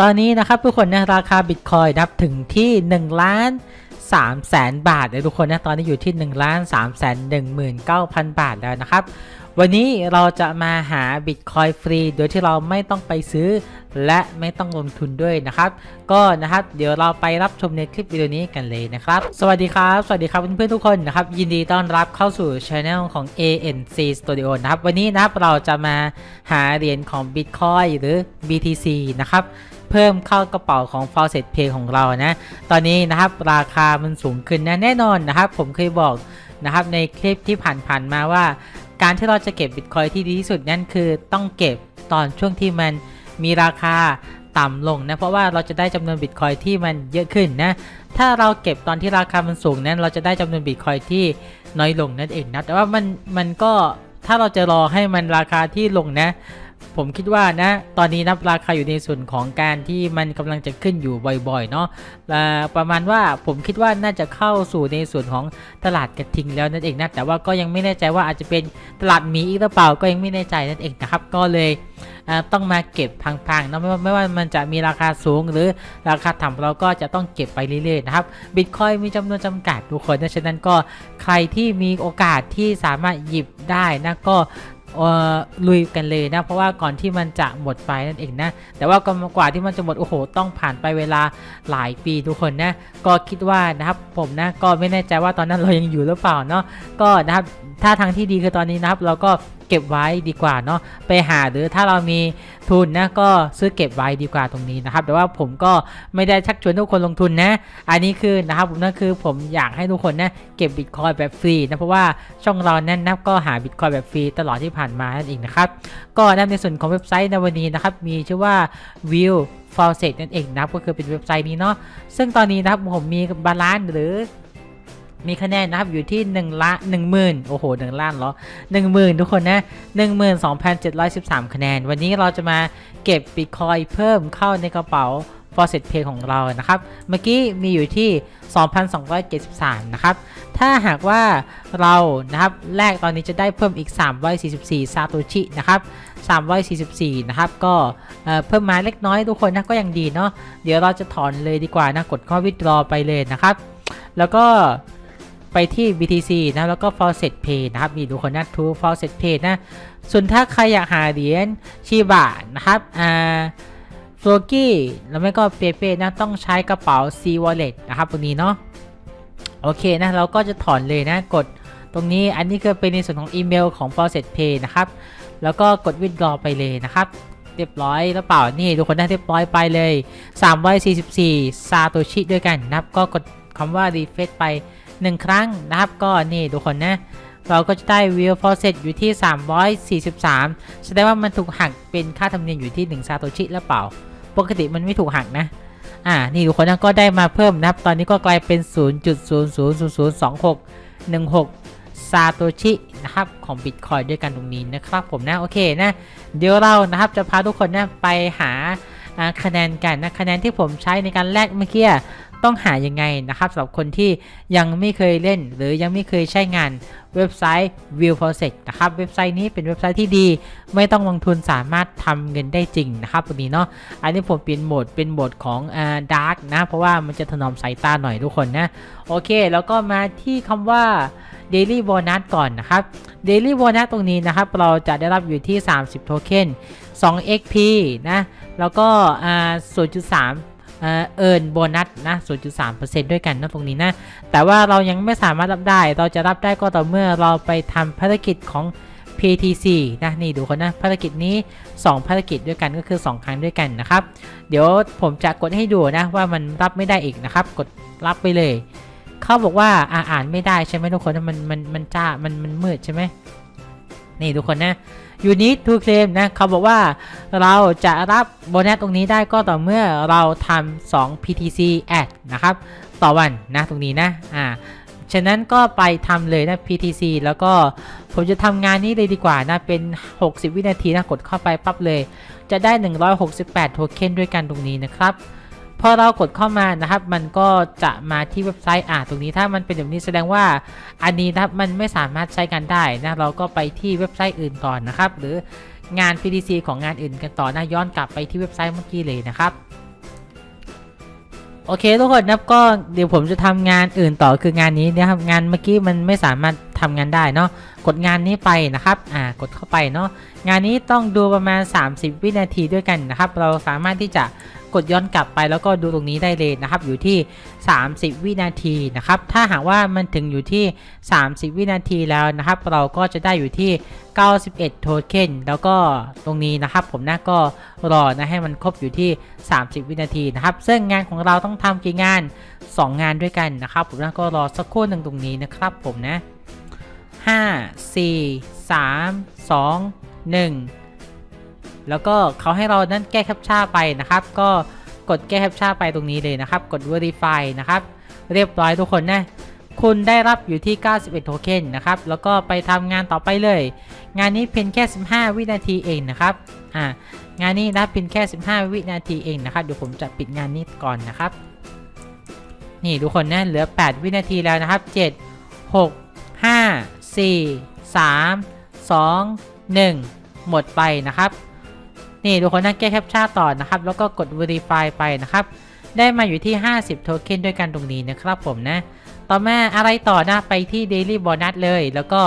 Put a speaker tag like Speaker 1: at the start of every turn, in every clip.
Speaker 1: ตอนนี้นะครับทุกคนนะราคาบิตคอยนับถึงที่1ล้าน3แสนบาทเลยทุกคนนะตอนนี้อยู่ที่1ล้าน3แสน19,000 บาทแล้วนะครับ วันนี้เราจะมาหาบิตคอยฟรี โดยที่เราไม่ต้องไปซื้อ และไม่ต้องลงทุนด้วยนะครับ ก็นะครับเดี๋ยวเราไปรับชมในคลิปวิดีโอนี้กันเลยนะครับ สวัสดีครับ สวัสดีครับเพื่อนๆทุกคนนะครับ ยินดีต้อนรับเข้าสู่ช anel ของ ANC Studio นะครับ วันนี้นะครับเราจะมาหาเหรียญของ Bitcoin หรือ BTC นะครับเพิ่มเข้ากระเป๋าของ f a u c e t Pay ของเรานะ ตอนนี้นะครับราคามันสูงขึ้นนะแน่นอนนะครับ ผมเคยบอกนะครับในคลิปที่ผ่านๆมาว่า การที่เราจะเก็บบิตคอยที่ดีที่สุดนั่นคือต้องเก็บตอนช่วงที่มันมีราคาต่ำลงนะเพราะว่าเราจะได้จำนวนบิตคอยที่มันเยอะขึ้นนะถ้าเราเก็บตอนที่ราคามันสูงนั้น เราจะได้จำนวนบิตคอยที่น้อยลงนั่นเองนะแต่ว่ามันมันก็ถ้าเราจะรอให้มันราคาที่ลงนะ ผมคิดว่านะ ตอนนี้นับราคาอยู่ในส่วนของการที่มันกำลังจะขึ้นอยู่บ่อยๆเนาะประมาณว่าผมคิดว่าน่าจะเข้าสู่ในส่วนของตลาดกระทิงแล้วนั่นเองนะแต่ว่าก็ยังไม่แน่ใจว่าอาจจะเป็นตลาดมีอีกหรือเปล่าก็ยังไม่แน่ใจนั่นเองนะครับก็เลยต้องมาเก็บพังๆเนาะไม่ว่าไม่ว่ามันจะมีราคาสูงหรือราคาต่ำเราก็จะต้องเก็บไปเรื่อยๆนะครับบิตคอยมีจำนวนจำกัดทุกคนนะฉะนั้นก็ใครที่มีโอกาสที่สามารถหยิบได้นะก็ ลุยกันเลยนะ เพราะว่าก่อนที่มันจะหมดไปนั่นเองนะ แต่ว่ากกว่าที่มันจะหมด โอ้โห ต้องผ่านไปเวลาหลายปีทุกคนนะ ก็คิดว่านะครับผมนะ ก็ไม่แน่ใจว่าตอนนั้นเรายังอยู่หรือเปล่าเนาะ ก็นะครับ ถ้าทางที่ดีคือตอนนี้นะครับ เราก็ เก็บไว้ดีกว่าเนาะไปหาหรือถ้าเรามีทุนนะก็ซื้อเก็บไว้ดีกว่าตรงนี้นะครับ แต่ว่าผมก็ไม่ได้ชักชวนทุกคนลงทุนนะ อันนี้คือนะครับนั่นคือผมอยากให้ทุกคนนะเก็บบิตคอยแบบฟรีนะเพราะว่าช่องเรานั้นนะก็หาบิตคอยแบบฟรีตลอดที่ผ่านมานั่นเองนะครับก็นะในส่วนของเว็บไซต์ในวันนี้นะครับมีชื่อว่า view f a u c e t นั่นเองนะก็คือเป็นเว็บไซต์นี้เนาะซึ่งตอนนี้นะครับผมมีบาลานซ์หรือ มีคะแนนนะครับอยู่ที่1ล้าน1 0,000 โอ้โห1ล้านเหรอ10,000 ทุกคนนะ 12,713 คะแนน วันนี้เราจะมาเก็บบิตคอยเพิ่มเข้าในกระเป๋า f a u c e t Pay ของเรานะครับ เมื่อกี้มีอยู่ที่ 2,273 นะครับ ถ้าหากว่าเรานะครับแลกตอนนี้จะได้เพิ่มอีก 344 ซาโตชินะครับ 344 นะครับ ก็เเพิ่มมาเล็กน้อยทุกคนนะก็ยังดีเนาะ เดี๋ยวเราจะถอนเลยดีกว่านะ กดข้อวิดรอไปเลยนะครับ แล้วก็ ไปที่ BTC นะแล้วก็ f a u c e t Pay นะครับมีทุกคนนะ to f a u c e t Pay นะ ส่วนถ้าใครอยากหาเหรียญชีบะนะครับอ่าโฟลกี้แล้วไม่ก็เปเป้นะต้องใช้กระเป๋า C Wallet นะครับตรงนี้เนาะโอเคนะเราก็จะถอนเลยนะกดตรงนี้อันนี้คือเป็นในส่วนของอีเมลของ Process Pay นะครับแล้วก็กด withdraw ไปเลยนะครับเรียบร้อยแล้วเปล่านี่ทุกคนได้เรียบร้อยไปเลย344ซาโตชิด้วยกันนะครับก็กดคำว่า refresh ไป 1 ครั้งนะครับก็นี่ทุกคนนะเราก็จะได้ view process อยู่ที่ 343 แสดงว่ามันถูกหักเป็นค่าธรรมเนียมอยู่ที่ 1 ซาโตชิแล้วเปล่า ปกติมันไม่ถูกหักนะ อ่า นี่ทุกคนก็ได้มาเพิ่มนะครับ ตอนนี้ก็กลายเป็น 0.00002616 ซาโตชินะครับของ Bitcoin ด้วยกันตรงนี้นะครับผมนะ โอเคนะ เดี๋ยวเรานะครับจะพาทุกคนนะไปหาคะแนนกันนะคะแนนที่ผมใช้ในการแลกเมื่อกี้ ต้องหายังไงนะครับสำหรับคนที่ยังไม่เคยเล่น หรือยังไม่เคยใช้งานเว็บไซต์ View Process นะครับ เว็บไซต์นี้เป็นเว็บไซต์ที่ดี ไม่ต้องลงทุนสามารถทำเงินได้จริงนะครับตรงนี้เนาะอันนี้ผมเปลี่ยนโหมดเป็นโหมดของอ่าดาร์กนะ เพราะว่ามันจะถนอมสายตาหน่อยทุกคนนะ โอเค แล้วก็มาที่คำว่า Daily Bonus ก่อนนะครับ Daily Bonus ตรงนี้นะครับ เราจะได้รับอยู่ที่ 30 โทเค็น2 XP นะ แล้วก็อ่า0.3 เอ่อเอิร์นโบนัสนะ 0.3%ด้วยกันนะตรงนี้นะ แต่ว่าเรายังไม่สามารถรับได้ เราจะรับได้ก็ต่อเมื่อเราไปทำภารกิจของ PTC นะนี่ดูคนนะภารกิจนี้ 2 ภารกิจด้วยกันก็คือ 2 ครั้งด้วยกันนะครับ เดี๋ยวผมจะกดให้ดูนะว่ามันรับไม่ได้อีกนะครับ กดรับไปเลย เขาบอกว่าอ่าอ่านไม่ได้ใช่ไหมทุกคนมันมันมันจ้ามันมันมืดใช่ไหม นี่ทุกคนนะ you need to claim นะเขาบอกว่าเราจะรับโบนัสตรงนี้ได้ก็ต่อเมื่อเราทำ2 PTC ad นะครับ ต่อวันนะตรงนี้นะอ่าฉะนั้นก็ไปทำเลยนะ PTC แล้วก็ผมจะทำงานนี้เลยดีกว่านะ เป็น 60 วินาทีนะ กดเข้าไปปั๊บเลย จะได้ 168 โทเค็นด้วยกันตรงนี้นะครับ พอเรากดเข้ามานะครับ มันก็จะมาที่เว็บไซต์อ่าตรงนี้ถ้ามันเป็นแบบนี้แสดงว่า อันนี้นะครับมันไม่สามารถใช้กันได้นะเราก็ไปที่เว็บไซต์อื่นก่อนนะครับ หรืองาน PDC ของงานอื่นกันต่อนะย้อนกลับไปที่เว็บไซต์เมื่อกี้เลยนะครับโอเคทุกคนนะครับก็เดี๋ยวผมจะทำงานอื่นต่อคืองานนี้นะครับงานเมื่อกี้มันไม่สามารถทำงานได้เนาะกดงานนี้ไปนะครับอ่ากดเข้าไปเนาะงานนี้ต้องดูประมาณ 30 วินาทีด้วยกันนะครับ เราสามารถที่จะ กดย้อนกลับไปแล้วก็ดูตรงนี้ได้เลยนะครับ อยู่ที่ 30 วินาทีนะครับ ถ้าหากว่ามันถึงอยู่ที่ 30 วินาทีแล้วนะครับ เราก็จะได้อยู่ที่ 91 โทเค็นแล้วก็ตรงนี้นะครับ ผมนะก็รอนะให้มันครบอยู่ที่ 30 วินาทีนะครับ ซึ่งงานของเราต้องทำกี่งาน 2 งานด้วยกันนะครับ ผมนะก็รอสักครู่หนึ่งตรงนี้นะครับ ผมนะ 5 4 3 2 1 แล้วก็เขาให้เรานั้นแก้แคปชั่นไปนะครับ ก็กดแก้แคปชั่นไปตรงนี้เลยนะครับ กด verify นะครับ เรียบร้อยทุกคนนะ คุณได้รับอยู่ที่ 91 โทเค็นนะครับ แล้วก็ไปทำงานต่อไปเลย งานนี้เพียงแค่ 15 วินาทีเองนะครับ อ่า งานนี้นะเพียงแค่ 15 วินาทีเองนะครับ เดี๋ยวผมจะปิดงานนี้ก่อนนะครับ นี่ทุกคนนะเหลือ 8 วินาทีแล้วนะครับ 7 6 5 4 3 2 1 หมดไปนะครับ นี่ทุกคนนะแก้แคปชั่นต่อนะครับ แล้วก็กด verify ไปนะครับ ได้มาอยู่ที่ 50 โทเค็นด้วยกันตรงนี้นะครับผมนะ ต่อมาอะไรต่อนะไปที่ daily bonus เลย แล้วก็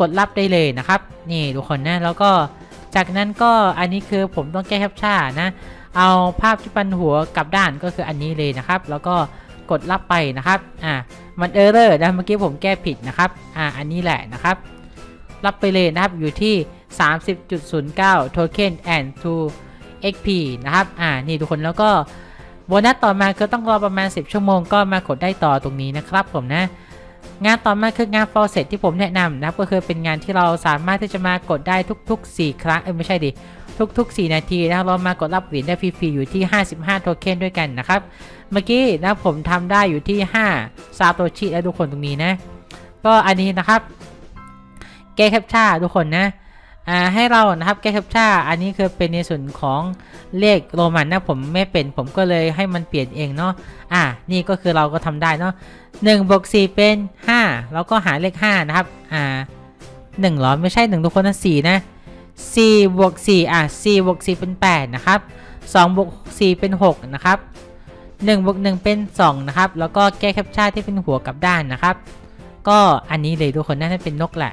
Speaker 1: กดรับได้เลยนะครับ นี่ทุกคนนะ แล้วก็จากนั้นก็อันนี้คือผมต้องแก้แคปชั่นนะ เอาภาพที่ปันหัวกลับด้านก็คืออันนี้เลยนะครับ แล้วก็กดรับไปนะครับ อ่า มันเออร์เรอร์นะ เมื่อกี้ผมแก้ผิดนะครับ อ่า อันนี้แหละนะครับ รับไปเลยนะครับ อยู่ที่ 30.09 token and to XP นะครับ อ่า นี่ทุกคนแล้วก็โบนัสต่อมาคือต้องรอประมาณ 10 ชั่วโมงก็มากดได้ต่อตรงนี้นะครับผมนะ งานต่อมาคืองาน f o r s e t ที่ผมแนะนำนะครับ ก็คือเป็นงานที่เราสามารถที่จะมากดได้ทุก ๆ 4 ครั้ง เอ้ยไม่ใช่ดิ ทุก ๆ 4 นาทีนะเรามากดรับเหรียญได้ฟรีๆอยู่ที่ 55 โทเค็นด้วยกันนะครับ เมื่อกี้นะผมทำได้อยู่ที่ 5 ซาโตชิแล้วทุกคนตรงนี้นะ ก็อันนี้นะครับ แก้แคปชั่นทุกคนนะ อ่าให้เรานะครับแก้แคปชั่นอันนี้คือเป็นในส่วนของเลขโรมันนะผมไม่เป็นผมก็เลยให้มันเปลี่ยนเองเนาะอ่านี่ก็คือเราก็ทำได้เนาะ1บวก4เป็น 5 แล้วก็หาเลข 5 นะครับอ่า1หรอไม่ใช่ 1 ทุกคนนะ4นะ4บวก4อะ4บวก4เป็น 8 นะครับ2บวก4เป็น 6 นะครับ1บวก1เป็น 2 นะครับ แล้วก็แก้แคปชั่นที่เป็นหัวกับด้านนะครับ ก็อันนี้เลยทุกคนน่าจะเป็นนกแหละ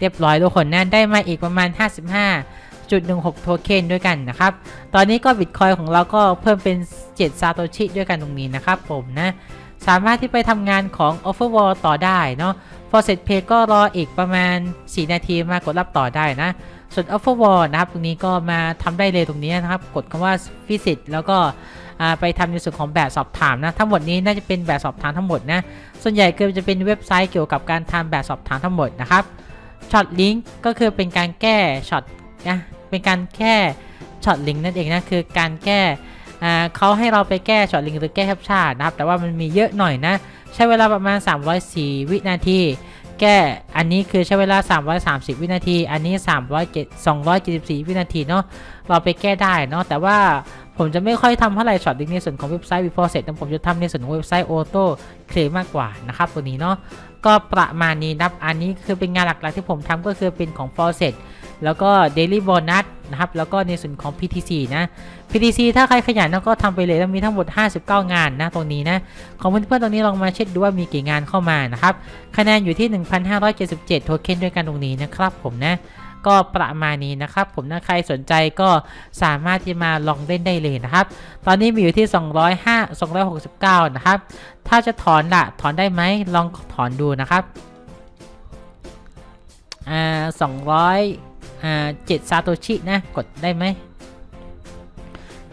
Speaker 1: เรียบร้อยทุกคนนะได้มาอีกประมาณ 55.16 โทเค็นด้วยกันนะครับ ตอนนี้ก็บิตคอยของเราก็เพิ่มเป็น 7 ซาโตชิด้วยกันตรงนี้นะครับผมนะ สามารถที่ไปทำงานของ Overwall ต่อได้เนาะ f o r s e t Pay ก็รออีกประมาณ 4 นาทีมากดรับต่อได้นะ ส่วน Overwall นะครับ ตรงนี้ก็มาทำได้เลยตรงนี้นะครับ กดคำว่า Visit แล้วก็ไปทำในส่วนของแบบสอบถามนะ ทั้งหมดนี้น่าจะเป็นแบบสอบถามทั้งหมดนะ ส่วนใหญ่ก็จะเป็นเว็บไซต์เกี่ยวกับการทำแบบสอบถามทั้งหมดนะครับ ช็อตลิงก์ก็คือเป็นการแก้ช็อตนะเป็นการแก้ช็อตลิงก์นั่นเองนะคือการแก้เขาให้เราไปแก้ช็อตลิงก์หรือแก้แคปชั่นนะครับ แต่ว่ามันมีเยอะหน่อยนะ ใช้เวลาประมาณ 304 วินาที แก้อันนี้คือใช้เวลา 330 วินาที อันนี้3 7 274 วินาทีเนาะเราไปแก้ได้เนาะแต่ว่า ผมจะไม่ค่อยทำเท่าไหร่ช็อตลิงก์ในส่วนของเว็บไซต์ before set นะผมจะทำในส่วนของเว็บไซต์ auto claim มากกว่านะครับตัวนี้เนาะก็ประมาณนี้นับอันนี้คือเป็นงานหลักๆที่ผมทำก็คือเป็นของ f o r s e t แล้วก็ Daily Bonus นะครับ แล้วก็ในส่วนของ PTC นะ PTC ถ้าใครขยันก็ทำไปเลยแล้วมีทั้งหมด 59 งานนะตรงนี้นะ ของเพื่อนๆตรงนี้ลองมาเช็คดูว่ามีกี่งานเข้ามานะครับ คะแนนอยู่ที่ 1,577 โทเค็นด้วยกันตรงนี้นะครับผมนะ ก็ประมาณนี้นะครับผมถ้าใครสนใจก็สามารถที่มาลองเล่นได้เลยนะครับ ตอนนี้มีอยู่ที่ 205 269 นะครับ ถ้าจะถอนละถอนได้ไหมลองถอนดูนะครับอ่าสองร้อยอ่าเจ็ดซาโตชินะกดได้ไหม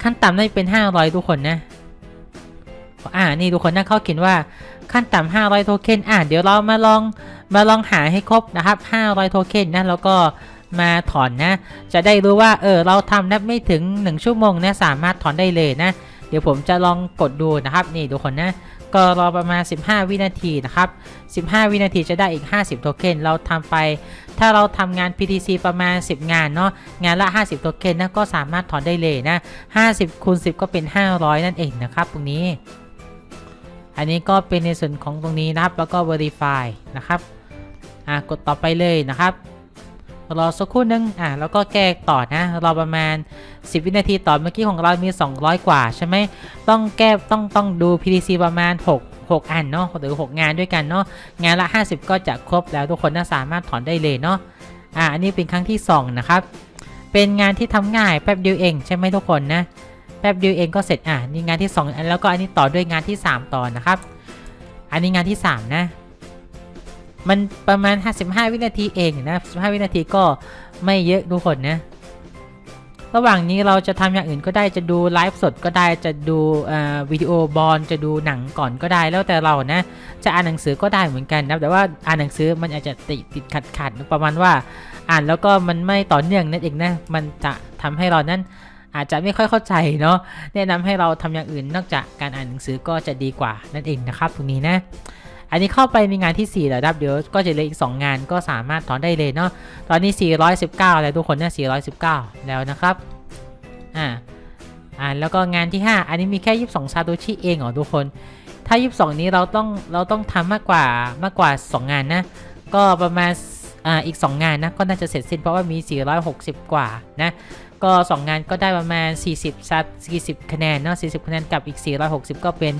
Speaker 1: ขั้นต่ำน่าจะเป็น 500 ทุกคนนะอ่านี่ทุกคนนะเขาเขียนว่าขั้นต่ำ500 โทเค็นอ่าเดี๋ยวเรามาลองมาลองหาให้ครบนะครับ 500 โทเค็นนะแล้วก็ มาถอนนะ จะได้รู้ว่าเออเราทำได้ไม่ถึง 1 ชั่วโมงนะสามารถถอนได้เลยนะ เดี๋ยวผมจะลองกดดูนะครับนี่ทุกคนนะก็รอประมาณ 15 วินาทีนะครับ 15 วินาทีจะได้อีก 50 โทเค็น เราทำไป ถ้าเราทำงาน PTC ประมาณ 10 งานเนาะ งานละ 50 โทเค็นนะ ก็สามารถถอนได้เลยนะ 50คูณ10 ก็เป็น 500 นั่นเองนะครับ ตรงนี้ อันนี้ก็เป็นในส่วนของตรงนี้นะครับ แล้วก็ Verify นะครับ อะ กดต่อไปเลยนะครับ รอสักครู่นึงอะแล้วก็แก้ต่อนะรอประมาณ 10 วินาทีต่อเมื่อกี้ของเรามี 200 กว่าใช่ไหมต้องแก้ต้องต้องดู PDC ประมาณ 6 6 อันเนาะหรือ 6 งานด้วยกันเนาะงานละ 50 ก็จะครบแล้วทุกคนน่าสามารถถอนได้เลยเนาะอะอันนี้เป็นครั้งที่ 2 นะครับ เป็นงานที่ทำง่ายแป๊บเดียวเองใช่ไหมทุกคนนะแป๊บเดียวเองก็เสร็จอะนี่งานที่ 2 อันแล้วก็อันนี้ต่อด้วยงานที่ 3 ต่อนะครับ อันนี้งานที่ 3 นะ มันประมาณ 55 วินาทีเองนะ15วินาทีก็ไม่เยอะทุกคนนะ ระหว่างนี้เราจะทำอย่างอื่นก็ได้จะดูไลฟ์สดก็ได้จะดูวิดีโอบอลจะดูหนังก่อนก็ได้แล้วแต่เรานะ จะอ่านหนังสือก็ได้เหมือนกันนะแต่ว่าอ่านหนังสือมันอาจจะติดติดขัดขัดๆประมาณว่า อ่านแล้วก็มันไม่ต่อเนื่องนั่นเองนะ มันจะทำให้เรานั้นอาจจะไม่ค่อยเข้าใจเนาะแนะนำให้เราทำอย่างอื่นนอกจากการอ่านหนังสือก็จะดีกว่านั่นเองนะครับตรงนี้นะ อันนี้เข้าไปในงานที่ 4 แล้วครับ เดี๋ยวก็จะเหลืออีก 2 งานก็สามารถถอนได้เลยเนาะ ตอนนี้ 419 แล้วทุกคนเนี่ย419 แล้วนะครับ อ่า อ่า แล้วก็งานที่ 5 อันนี้มีแค่ 22 ซาโตชิเองเหรอทุกคน ถ้า 22 นี้เราต้อง เราต้องทำมากกว่า มากกว่า 2 งานนะ ก็ประมาณ อ่า อีก 2 งานนะ ก็น่าจะเสร็จสิ้นเพราะว่ามี 460 กว่านะก็ 2 งานก็ได้ประมาณ 40ซัด40 คะแนนเนาะ40 คะแนนกับอีก 460 ก็เป็น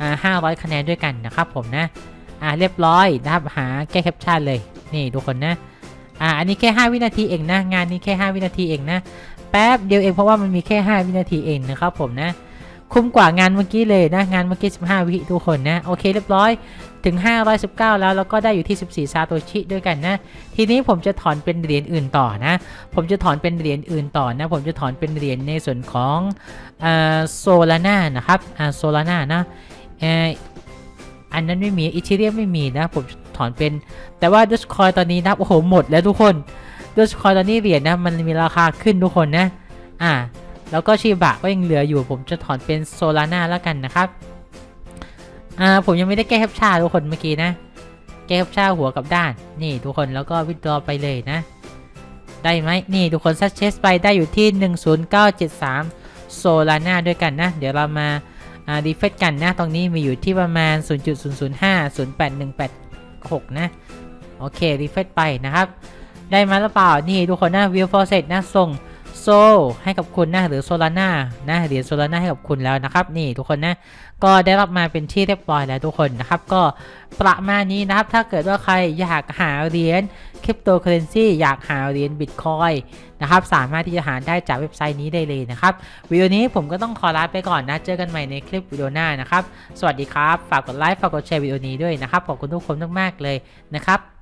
Speaker 1: อ่า500 คะแนนด้วยกันนะครับผมนะ อ่าเรียบร้อยนะครับหาแก้แคปชั่นเลยนี่ทุกคนนะอ่าอันนี้แค่ 5 วินาทีเองนะงานนี้แค่ 5 วินาทีเองนะแป๊บเดียวเองเพราะว่ามันมีแค่ 5 วินาทีเองนะครับผมนะคุ้มกว่างานเมื่อกี้เลยนะงานเมื่อกี้ 15 วิทุกคนนะโอเคเรียบร้อยถึง 519 แล้วแล้วก็ได้อยู่ที่ 14 ซาโตชิด้วยกันนะ ทีนี้ผมจะถอนเป็นเหรียญอื่นต่อนะ ผมจะถอนเป็นเหรียญอื่นต่อนะ ผมจะถอนเป็นเหรียญในส่วนของโซลาน่านะครับอ่าโซลาน่านะเอันนั้นไม่มีอิชิเรียมไม่มีนะผมถอนเป็น แต่ว่าดัชคอยตอนนี้นะโอ้โหหมดแล้วทุกคนดัชคอยตอนนี้เหรียญนะมันมีราคาขึ้นทุกคนนะ อ่า แล้วก็ชีบะก็ยังเหลืออยู่ ผมจะถอนเป็นโซลาน่าแล้วกันนะครับ อ่าผมยังไม่ได้แก้แคปชั่นทุกคนเมื่อกี้นะ แก้แคปชั่นหัวกับด้าน นี่ทุกคนแล้วก็วิดรอไปเลยนะ ได้ไหมนี่ทุกคนซัชเชสไปได้อยู่ที่ 10973 โซลาน่าด้วยกันนะ เดี๋ยวเรามา ดีเฟตกันนะตรงนี้มีอยู่ที่ประมาณ 0.005 08186 นะ โอเคดีเฟตไปนะครับ ได้มาหรือเปล่า นี่ทุกคนนะวิวฟอร์เซตนะส่ง โซให้กับคุณนะหรือโซลาน่านะเหรียญโซลาน่าให้กับคุณแล้วนะครับนี่ทุกคนนะก็ได้รับมาเป็นที่เรียบร้อยแล้วทุกคนนะครับก็ประมาณนี้นะครับถ้าเกิดว่าใครอยากหาเหรียญคริปโตเคอเรนซีอยากหาเหรียญบิตคอยนะครับสามารถที่จะหาได้จากเว็บไซต์นี้ได้เลยนะครับวิดีโอนี้ผมก็ต้องขอลาไปก่อนนะเจอกันใหม่ในคลิปวิดีโอหน้านะครับสวัสดีครับฝากกดไลค์ฝากกดแชร์วิดีโอนี้ด้วยนะครับขอบคุณทุกคนมากๆเลยนะครับ